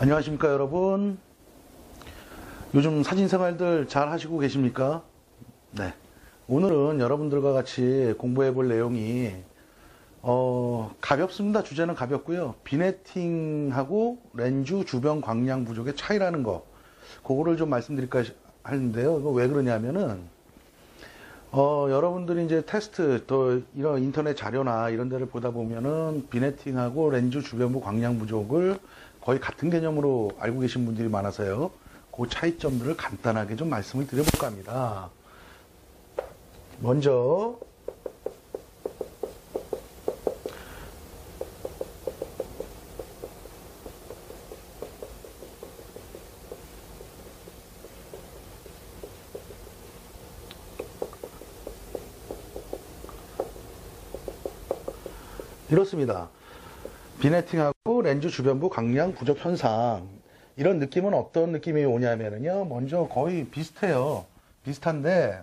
안녕하십니까 여러분. 요즘 사진 생활들 잘 하시고 계십니까? 네. 오늘은 여러분들과 같이 공부해 볼 내용이 어 가볍습니다. 주제는 가볍고요. 비네팅하고 렌즈 주변 광량 부족의 차이라는 거. 그거를 좀 말씀드릴까 하는데요. 이거 왜 그러냐면은 어, 여러분들이 이제 테스트, 또 이런 인터넷 자료나 이런 데를 보다 보면은 비네팅하고 렌즈 주변부 광량 부족을 거의 같은 개념으로 알고 계신 분들이 많아서요. 그 차이점들을 간단하게 좀 말씀을 드려볼까 합니다. 먼저, 이렇습니다. 비네팅하고 렌즈 주변부 광량 부족 현상. 이런 느낌은 어떤 느낌이 오냐면요. 먼저 거의 비슷해요. 비슷한데,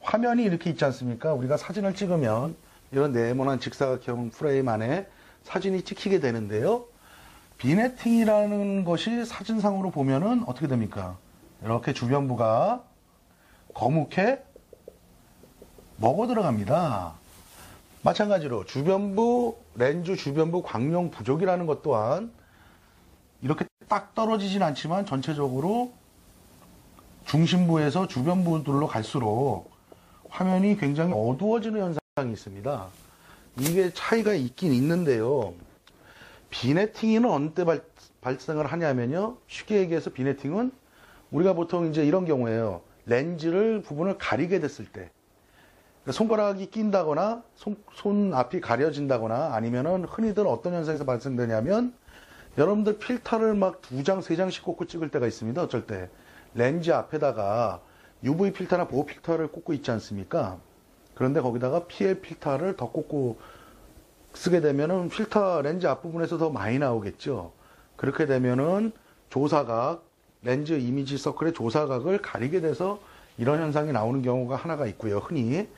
화면이 이렇게 있지 않습니까? 우리가 사진을 찍으면 이런 네모난 직사각형 프레임 안에 사진이 찍히게 되는데요. 비네팅이라는 것이 사진상으로 보면은 어떻게 됩니까? 이렇게 주변부가 거묵해 먹어 들어갑니다. 마찬가지로 주변부 렌즈 주변부 광용 부족이라는 것 또한 이렇게 딱 떨어지진 않지만 전체적으로 중심부에서 주변부들로 갈수록 화면이 굉장히 어두워지는 현상이 있습니다. 이게 차이가 있긴 있는데요. 비네팅은 때 발, 발생을 하냐면요. 쉽게 얘기해서 비네팅은 우리가 보통 이제 이런 경우에요. 렌즈를 부분을 가리게 됐을 때 손가락이 낀다거나 손, 손 앞이 가려진다거나 아니면은 흔히들 어떤 현상에서 발생되냐면 여러분들 필터를 막 두 장, 세 장씩 꽂고 찍을 때가 있습니다. 어쩔 때. 렌즈 앞에다가 UV 필터나 보호 필터를 꽂고 있지 않습니까? 그런데 거기다가 PL 필터를 더 꽂고 쓰게 되면은 필터 렌즈 앞부분에서 더 많이 나오겠죠. 그렇게 되면은 조사각, 렌즈 이미지 서클의 조사각을 가리게 돼서 이런 현상이 나오는 경우가 하나가 있고요. 흔히.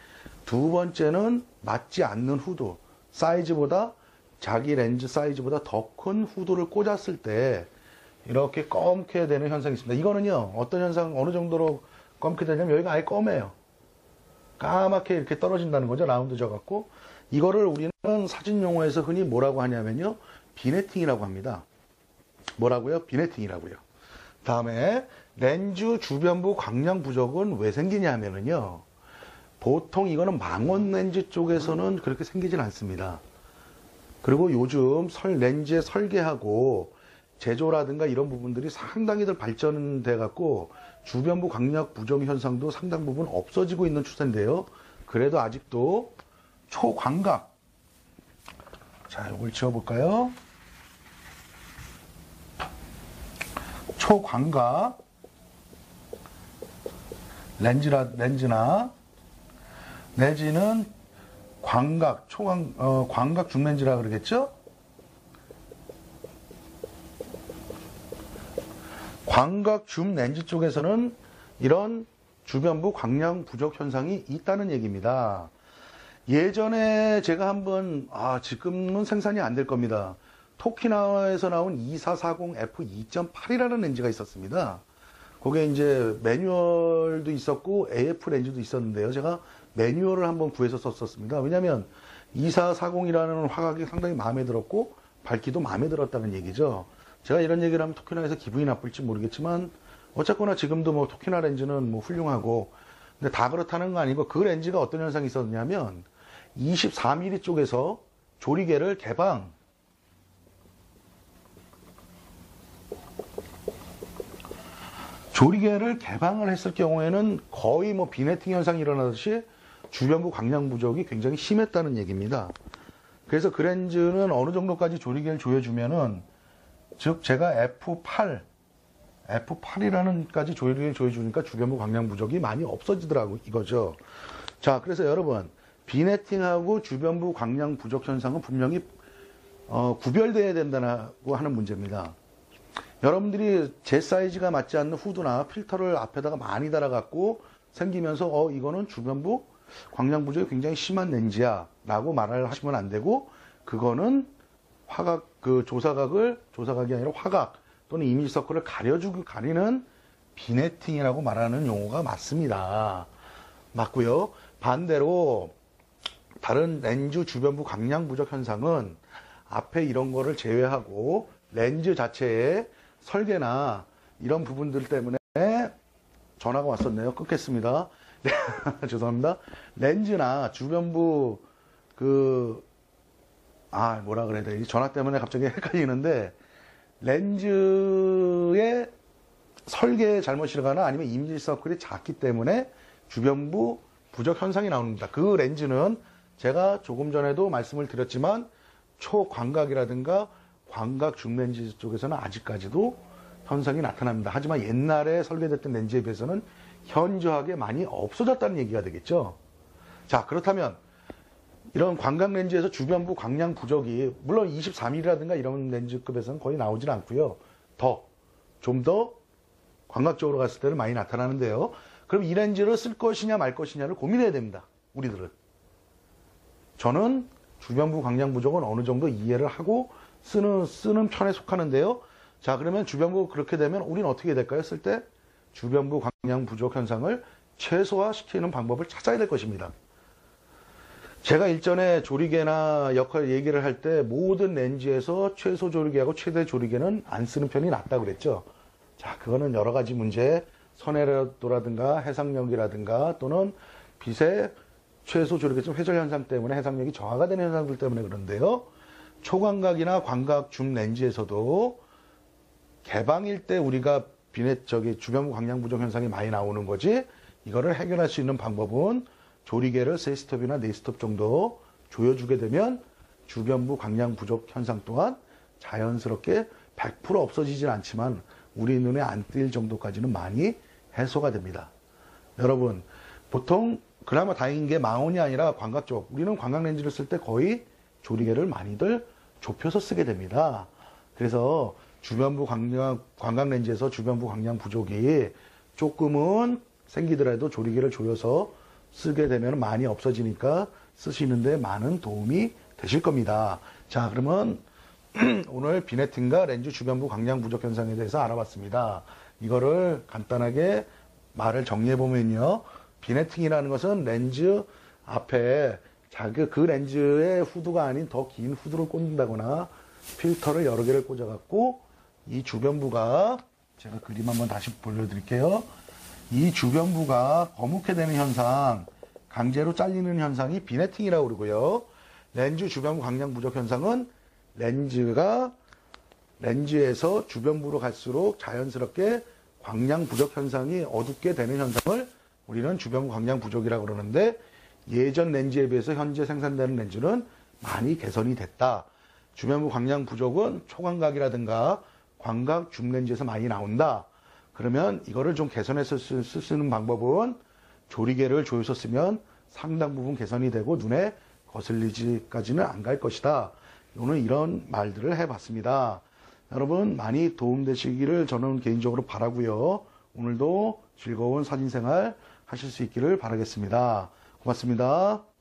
두 번째는 맞지 않는 후드. 사이즈보다 자기 렌즈 사이즈보다 더 큰 후드를 꽂았을 때 이렇게 검게 되는 현상이 있습니다. 이거는요, 어떤 현상, 어느 정도로 검게 되냐면 여기가 아예 검해요. 까맣게 이렇게 떨어진다는 거죠. 라운드 져 갖고. 이거를 우리는 사진 용어에서 흔히 뭐라고 하냐면요. 비네팅이라고 합니다. 뭐라고요? 비네팅이라고요. 다음에 렌즈 주변부 광량 부족은 왜 생기냐면은요. 보통 이거는 망원 렌즈 쪽에서는 그렇게 생기진 않습니다. 그리고 요즘 설 렌즈의 설계하고 제조라든가 이런 부분들이 상당히들 발전돼 갖고 주변부 광량 부족 현상도 상당 부분 없어지고 있는 추세인데요. 그래도 아직도 초광각 자, 이걸 지워 볼까요? 초광각 렌즈라 렌즈나 내지는 광각 초광 어, 광각 중렌즈라 그러겠죠? 광각 줌 렌즈 쪽에서는 이런 주변부 광량 부족 현상이 있다는 얘기입니다. 예전에 제가 한번 아 지금은 생산이 안 될 겁니다. 토키나와에서 나온 2440F2.8이라는 렌즈가 있었습니다. 거기에 이제 매뉴얼도 있었고 AF 렌즈도 있었는데요. 제가 매뉴얼을 한번 구해서 썼었습니다. 왜냐하면 2440이라는 화각이 상당히 마음에 들었고 밝기도 마음에 들었다는 얘기죠. 제가 이런 얘기를 하면 토키나에서 기분이 나쁠지 모르겠지만 어쨌거나 지금도 뭐 토키나 렌즈는 뭐 훌륭하고 근데 다 그렇다는 거 아니고 그 렌즈가 어떤 현상이 있었냐면 24mm 쪽에서 조리개를 개방 조리개를 개방을 했을 경우에는 거의 뭐 비네팅 현상이 일어나듯이 주변부 광량 부족이 굉장히 심했다는 얘기입니다. 그래서 그 렌즈는 어느 정도까지 조리개를 조여주면은 즉 제가 F8 F8이라는 까지 조리개를 조여주니까 주변부 광량 부족이 많이 없어지더라고 이거죠. 자 그래서 여러분 비네팅하고 주변부 광량 부족 현상은 분명히 어, 구별돼야 된다고 하는 문제입니다. 여러분들이 제 사이즈가 맞지 않는 후드나 필터를 앞에다가 많이 달아갖고 생기면서 어 이거는 주변부 광량 부족이 굉장히 심한 렌즈야 라고 말을 하시면 안 되고 그거는 화각 그 조사각을 조사각이 아니라 화각 또는 이미지 서클을 가려주고 가리는 비네팅이라고 말하는 용어가 맞습니다. 맞고요. 반대로 다른 렌즈 주변부 광량 부족 현상은 앞에 이런 거를 제외하고 렌즈 자체의 설계나 이런 부분들 때문에 전화가 왔었네요. 끊겠습니다. 네, 죄송합니다. 렌즈나 주변부 그, 아, 뭐라 그래야 돼. 이 전화 때문에 갑자기 헷갈리는데, 렌즈의 설계 잘못이거나 아니면 이미지 서클이 작기 때문에 주변부 부적 현상이 나옵니다. 그 렌즈는 제가 조금 전에도 말씀을 드렸지만 초광각이라든가 광각 줌렌즈 쪽에서는 아직까지도 현상이 나타납니다. 하지만 옛날에 설계됐던 렌즈에 비해서는 현저하게 많이 없어졌다는 얘기가 되겠죠. 자, 그렇다면 이런 광각 렌즈에서 주변부 광량 부족이 물론 23mm라든가 이런 렌즈급에서는 거의 나오질 않고요. 더, 좀 더 광각적으로 갔을 때는 많이 나타나는데요. 그럼 이 렌즈를 쓸 것이냐 말 것이냐를 고민해야 됩니다. 우리들은. 저는 주변부 광량 부족은 어느 정도 이해를 하고 쓰는, 쓰는 편에 속하는데요. 자, 그러면 주변부 그렇게 되면 우리는 어떻게 될까요? 쓸 때 주변부 광량 부족 현상을 최소화시키는 방법을 찾아야 될 것입니다. 제가 일전에 조리개나 역할 얘기를 할 때 모든 렌즈에서 최소 조리개하고 최대 조리개는 안 쓰는 편이 낫다 그랬죠. 자, 그거는 여러 가지 문제, 선해도라든가 해상력이라든가 또는 빛의 최소 조리개점 회절 현상 때문에 해상력이 저하가 되는 현상들 때문에 그런데요. 초광각이나 광각 줌 렌즈에서도 개방일 때 우리가 비넷 저기 주변부 광량 부족 현상이 많이 나오는 거지. 이거를 해결할 수 있는 방법은 조리개를 세 스톱이나 네 스톱 정도 조여주게 되면 주변부 광량 부족 현상 또한 자연스럽게 100% 없어지진 않지만 우리 눈에 안 띌 정도까지는 많이 해소가 됩니다. 여러분, 보통 그나마 다행인 게 망원이 아니라 광각 쪽. 우리는 광각 렌즈를 쓸 때 거의 조리개를 많이들 좁혀서 쓰게 됩니다. 그래서 주변부 광량, 광각 렌즈에서 주변부 광량 부족이 조금은 생기더라도 조리개를 조여서 쓰게 되면 많이 없어지니까 쓰시는데 많은 도움이 되실 겁니다. 자, 그러면 오늘 비네팅과 렌즈 주변부 광량 부족 현상에 대해서 알아봤습니다. 이거를 간단하게 말을 정리해 보면요. 비네팅이라는 것은 렌즈 앞에 자그 그 렌즈의 후드가 아닌 더 긴 후드를 꽂는다거나 필터를 여러 개를 꽂아갖고 이 주변부가 제가 그림 한번 다시 보여드릴게요. 이 주변부가 거묵게 되는 현상, 강제로 잘리는 현상이 비네팅이라고 그러고요. 렌즈 주변부 광량 부족 현상은 렌즈가 렌즈에서 주변부로 갈수록 자연스럽게 광량 부족 현상이 어둡게 되는 현상을 우리는 주변부 광량 부족이라고 그러는데 예전 렌즈에 비해서 현재 생산되는 렌즈는 많이 개선이 됐다. 주변부 광량 부족은 초광각이라든가 광각 줌 렌즈에서 많이 나온다. 그러면 이거를 좀 개선해서 쓸수 있는 방법은 조리개를 조여서 쓰면 상당 부분 개선이 되고 눈에 거슬리지까지는 안 갈 것이다. 오늘 이런 말들을 해봤습니다. 여러분 많이 도움되시기를 저는 개인적으로 바라고요. 오늘도 즐거운 사진 생활 하실 수 있기를 바라겠습니다. 고맙습니다.